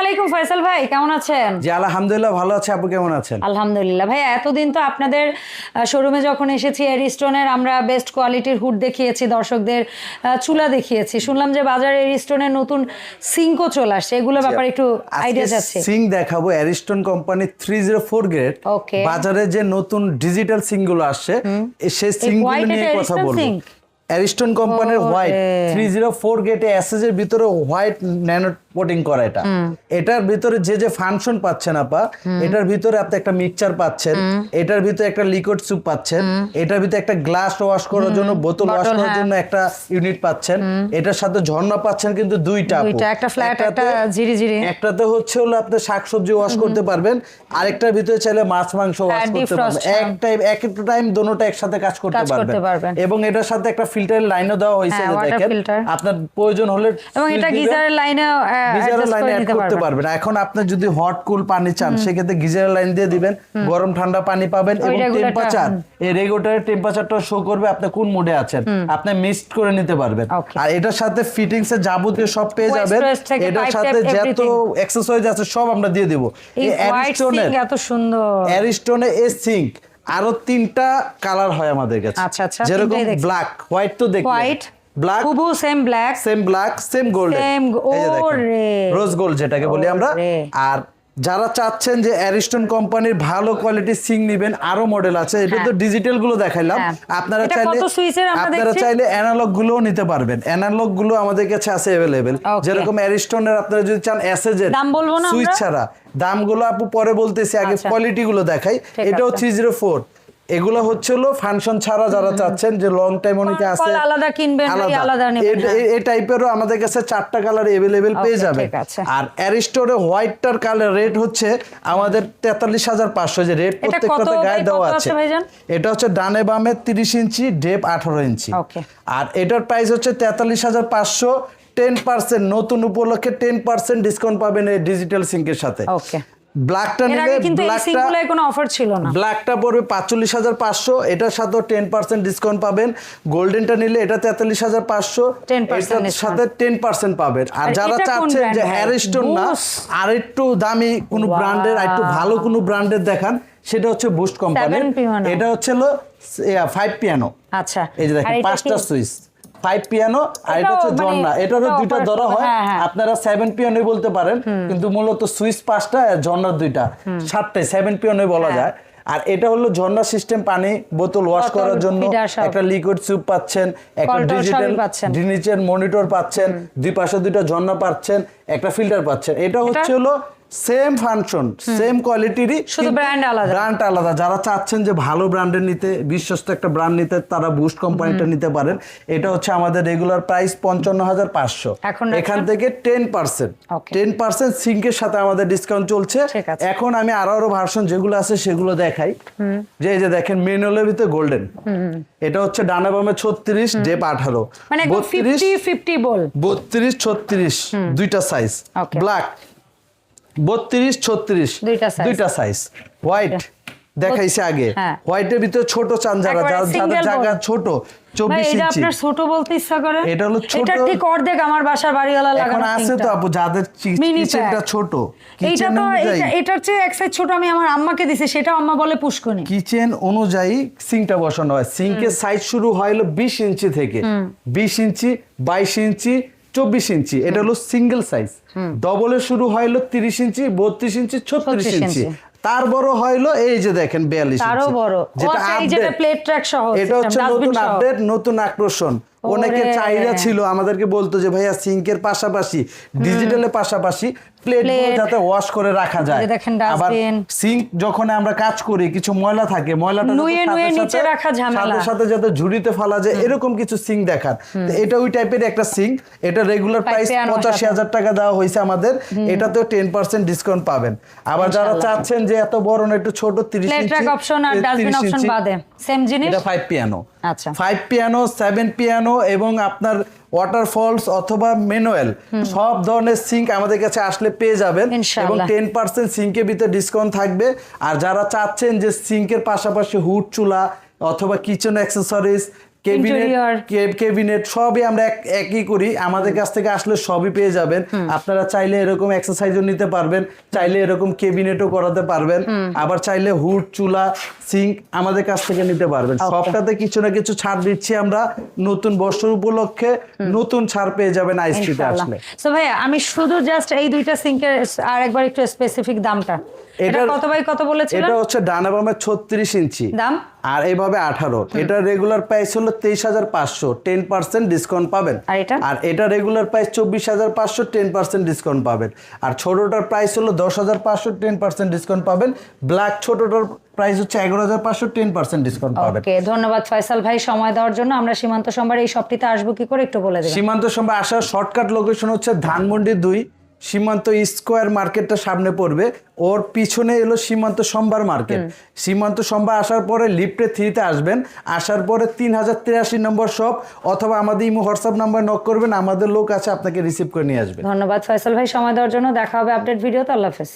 আলাইকুম ফয়সাল ভাই কেমন আছেন? জি আলহামদুলিল্লাহ ভালো আছে। আপু কেমন আছেন? আলহামদুলিল্লাহ। ভাই এতদিন তো আপনাদের শোরুমে যখন এসেছি এরিস্টোনের আমরা বেস্ট কোয়ালিটির হুড দেখিয়েছি দর্শকদের চুলা দেখিয়েছি। শুনলাম যে বাজারে এরিস্টোনের নতুন সিঙ্কও চলে আসছে। এগুলোর ব্যাপারে একটু আইডিয়া সিং দেখাবো Ariston company three zero four grade বাজারে যে নতুন ডিজিটাল সিংগুলো আসছে সেই সিং নিয়ে কথা বলব? অ্যারিস্টন কোম্পানির। হোয়াইট থ্রি জিরো ফোর গেটে এসএস এর ভিতরে হোয়াইট ন্যানো কোটিং করা এটা। এটার ভিতরে যে যে ফাংশন পাচ্ছেন আপা এটার ভিতরে আপনি একটা মিক্সচার পাচ্ছেন এটার ভিতরে একটা লিকুইড স্যুপ পাচ্ছেন এটার ভিতরে একটা গ্লাস ওয়াশ করার জন্য বোতল ওয়াশ করার হ্যাঁ। জন্য একটা ইউনিট পাচ্ছেন। এটার সাথে ঝর্ণা পাচ্ছেন কিন্তু দুইটা একটা একটাতে- একটা ঝিরিঝিরি। একটাতে হচ্ছে হলো আপনি শাকসবজি ওয়াশ করতে পারবেন আরেকটার ভিতরে চাইলে মাছ মাংস ওয়াশ করতে পারবেন। হ্যাঁ। এক টাইম এক টাইম দোনোটা একসাথে কাজ করতে। পারবেন। এবং এটার সাথে একটা ফিল্টার লাইনও দেওয়া হয়েছে হ্যাঁ, দেখেন আপনার প্রয়োজন হলে এবং এটা গিজারের লাইনে গিজারের লাইনে অ্যাড করতে পারবেন। এখন আপনি যদি হট কুল পানি চান সেক্ষেত্রে গিজারের লাইন দিয়ে দিবেন। গরম ঠান্ডা পানি পাবেন এবং টেম্পারেচার। এই রেগুলেটরের টেম্পারেচারটা শো করবে আপনি কোন মোডে আছেন। আপনি মিক্সড করে নিতে পারবেন। আর এটার সাথে ফিটিংস এর যাবতীয় সব পেয়ে যাবেন। এটার সাথে যত। এক্সেসরিজ আছে সব আমরা দিয়ে দেব। এই অ্যারিস্টনের এত সুন্দর। অ্যারিস্টনে এ সিঙ্ক আরও তিনটা কালার হয় আমাদের কাছে। আচ্ছা, আচ্ছা, যেরকম ব্ল্যাক হোয়াইট তো দেখ white black হুবু same black same black same golden same ওরে। রোজ গোল্ড যেটাকে বলি আমরা। আর যারা চাচ্ছেন যে অ্যারিস্টন কোম্পানির ভালো কোয়ালিটির সিং নেবেন আরও মডেল আছে। এটা তো ডিজিটালগুলো দেখাইলাম। আপনারা চাইলে আপনারা চাইলে অ্যানালগ গুলোও নিতে পারবেন। অ্যানালগগুলো আমাদের কাছে আছে अवेलेबल যেরকম অ্যারিস্টনের আপনারা যদি চান এসএজের দাম বলব না সুইচ ছাড়া। দামগুলো আপু পরে বলতেছি আগে কোয়ালিটি গুলো দেখাই। এটাও 304 এগুলো হচ্ছে হলো ফাংশন ছাড়া যারা চাচ্ছেন যে লং টাইম অনেকে আছে আলাদা কিনবেন, আলাদা। নেবেন, এই- হ্যাঁ। টাইপেরও আমাদের কাছে চারটা কালার এভেলেবেল পেয়ে যাবে আর অ্যারিস্টোরে হোয়াইটটার কালার রেট হচ্ছে আমাদের তেতাল্লিশ হাজার পাঁচশো। যে রেট প্রত্যেকটাতে গায়ে দেওয়া আছে। এটা হচ্ছে ডানে বামে তিরিশ ইঞ্চি ডেপ আঠারো ইঞ্চি। Okay. আর এটার প্রাইস হচ্ছে তেতাল্লিশ হাজার পাঁচশো। টেন পার্সেন্ট নতুন উপলক্ষে টেন পার্সেন্ট ডিসকাউন্ট পাবেন এই ডিজিটাল সিঙ্কের সাথে। ওকে ব্ল্যাকটা নিলে কিন্তু এই কোনো অফার ছিল না। ব্ল্যাকটা পড়বে পাঁচচল্লিশ হাজার পাঁচশো এটার সাথেও টেন পার্সেন্ট ডিসকাউন্ট পাবেন। গোল্ডেনটা নিলে এটা তেতাল্লিশ হাজার পাঁচশো 10% সাথে টেন পার্সেন্ট পাবেন। আর যারা চাচ্ছেন যে? হ্যারিস্টোন না আর একটু দামি কোনো ব্র্যান্ডের আর একটু ভালো কোনো ব্র্যান্ডের দেখান সেটা হচ্ছে বুস্ট কোম্পানির এটা হচ্ছে হলো ফাইভ পিয়ানো আচ্ছা। এই যে দেখেন পাঁচটা সুইচ ফাইভ পিয়ানো আর এটা হচ্ছে মানে- জন্না এটারও দুইটা ধরা হয়। হ্যাঁ, হ্যাঁ। আপনারা সেভেন পিয়ানোই বলতে পারেন কিন্তু মূলত সুইচ পাঁচটা ঝর্ণার দুইটা। সাতটাই সেভেন পিয়ানোই বলা হ্যাঁ। যায়। আর এটা হলো ঝর্ণা সিস্টেম পানি বোতল ওয়াশ করার জন্য। একটা লিকুইড স্যুপ পাচ্ছেন একটা ডিজিটাল। ডিজিটাল মনিটর পাচ্ছেন। দুই পাশে দুইটা ঝর্ণা পাচ্ছেন একটা ফিল্টার পাচ্ছেন। এটা হচ্ছে হলো সেম ফাংশন সেম কোয়ালিটিরই শুধু brand আলাদা। ব্র্যান্ড আলাদা। যারা চাচ্ছেন যে ভালো ব্র্যান্ডের নিতে বিশ্বস্ত একটা ব্র্যান্ড নিতে তারা বুস্ট কোম্পানিটা নিতে পারেন। এটা হচ্ছে আমাদের রেগুলার প্রাইস পঞ্চান্ন হাজার পাঁচশো। এখন থেকে টেন পার্সেন্ট টেন পার্সেন্ট সিঙ্কের সাথে আমাদের ডিসকাউন্ট চলছে। এখন আমি আরও আরও ভার্সন যেগুলো আছে সেগুলো দেখাই। যে এই যে দেখেন ম্যানুয়ালের ভিতরে গোল্ডেন এটা হচ্ছে ডানা বামে ছত্রিশ ডেপ আঠারো। মানে ফিফটি ফিফটি বল বত্রিশ ছত্রিশ দুইটা সাইজ. ব্ল্যাক বত্রিশ ছত্রিশ। দুইটা সাইজ হোয়াইট দেখাইছে আগে। হ্যাঁ। হোয়াইটের ভিতরে ছোট চান যারা যাদের জায়গা ছোট চব্বিশ ইঞ্চি। আপনার ছোট বলতে ইচ্ছা করে? এটা হলো ছোট। এটা ঠিক অর্ধেক আমার বাসার বাড়িওয়ালা এখন আছে তো আপু যাদের কিচেনটা ছোট এইটা তো এটার চেয়ে এক সাইজ ছোট আমি আমার আম্মাকে দিছি সেটা আম্মা বলে পুষ্কনি। কিচেন অনুযায়ী সিঙ্কটা বসানো হয়। সিঙ্কের সাইজ শুরু হয় হলো ইঞ্চি থেকে। বিশ ইঞ্চি বাইশ ইঞ্চি চব্বিশ ইঞ্চি এটা হলো সিঙ্গেল সাইজ ডবলে শুরু হয় হলো তিরিশ ইঞ্চি বত্রিশ ইঞ্চি ছত্রিশ ইঞ্চি। তার বড় হইল এই যে দেখেন বিয়াল্লিশ যেটা আচ্ছা, আপডেট এটা হচ্ছে নতুন আপডেট নতুন আকর্ষণ। অনেকে ওরে। চাহিদা ছিল আমাদেরকে বলতো যে ভাইয়া সিঙ্কের পাশাপাশি ডিজিটালের পাশাপাশি প্লেট। যাতে ওয়াশ করে রাখা যায়। আবার সিঙ্ক যখন আমরা কাজ করি কিছু ময়লা থাকে ময়লাটা যাতে নুয়ে নুয়ে সাথে নিচে রাখা ঝামেলা। সাথে সাথে যাতে ঝুড়িতে ফেলা যায় এরকম কিছু সিঙ্ক দেখার এটা ওই টাইপের একটা সিঙ্ক। এটা রেগুলার প্রাইস পঁচাশি হাজার টাকা দেওয়া হয়েছে আমাদের। এটাতেও টেন পার্সেন্ট ডিসকাউন্ট পাবেন। আবার যারা চাচ্ছেন যে এত বড় না একটু ছোট তিরিশ অপশন আর ডাস্টবিন অপশন বাদে। সেম জিনিস? এটা ফাইভ পিয়ানো আচ্ছা। ফাইভ পিয়ানো সেভেন পিয়ানো এবং আপনার ওয়াটারফলস অথবা ম্যানুয়াল সব ধরনের সিঙ্ক আমাদের কাছে আসলে পেয়ে যাবেন এবং টেন পার্সেন্ট সিঙ্কের ভিতরে ডিসকাউন্ট থাকবে। আর যারা চাচ্ছেন যে সিঙ্কের পাশাপাশি হুড চুলা অথবা কিচেন অ্যাক্সেসরিজ কেবিনেট সবই আমরা একই করি। আমাদের কাছ থেকে আসলে সবই পেয়ে যাবেন। আপনারা চাইলে এরকম এক্সারসাইজও নিতে পারবেন চাইলে এরকম কেবিনেটও করাতে পারবেন আবার চাইলে হুড চুলা সিঙ্ক আমাদের কাছ থেকে নিতে পারবেন। সবটাতে কিছু না কিছু ছাড় দিচ্ছি আমরা। নতুন বছর উপলক্ষে নতুন ছাড় পেয়ে যাবেন আইসটিতে আসলে। সো ভাই আমি শুধু জাস্ট এই দুইটা সিঙ্কের আর একবার একটু স্পেসিফিক দামটা। এটা কত বাই কত বলেছিলেন? এটা হচ্ছে ডানা বামে ছত্রিশ ইঞ্চি। দাম? আর এইভাবে আঠারো। এটা রেগুলার প্রাইস হলো তেইশ হাজার পাঁচশো টেন পার্সেন্ট ডিসকাউন্ট পাবেন। আর এটা? আর এটা রেগুলার প্রাইস চব্বিশ হাজার পাঁচশো টেন পার্সেন্ট ডিসকাউন্ট পাবেন। আর ছোটটার প্রাইস হলো দশ হাজার পাঁচশো টেন পার্সেন্ট ডিসকাউন্ট পাবেন। ব্ল্যাক ছোটটার প্রাইস হচ্ছে এগারো হাজার পাঁচশো টেন পার্সেন্ট ডিসকাউন্ট পাবেন। ওকে ধন্যবাদ ফয়সাল ভাই সময় দেওয়ার জন্য। আমরা সীমান্ত সোমবার এই শপটিতে আসব কি করে একটু বলে দেবেন? সীমান্ত সময় আসার শর্টকাট লোকেশন হচ্ছে ধানমন্ডি দুই। সীমান্ত স্কোয়ার মার্কেটটা সামনে পড়বে। ওর পিছনে এলো সীমান্ত সম্বার মার্কেট। সীমান্ত সম্বার আসার পরে লিফটে থ্রিতে আসবেন। আসার পরে তিন হাজার তিরাশি নম্বর শপ অথবা আমাদের ইমো হোয়াটসঅ্যাপ নাম্বার নক করবেন। আমাদের লোক আছে আপনাকে রিসিভ করে নিয়ে আসবে। ধন্যবাদ ফয়সল ভাই। সময় দেওয়ার জন্য দেখা হবে আপডেট ভিডিওতে আল্লাহ হাফেজ।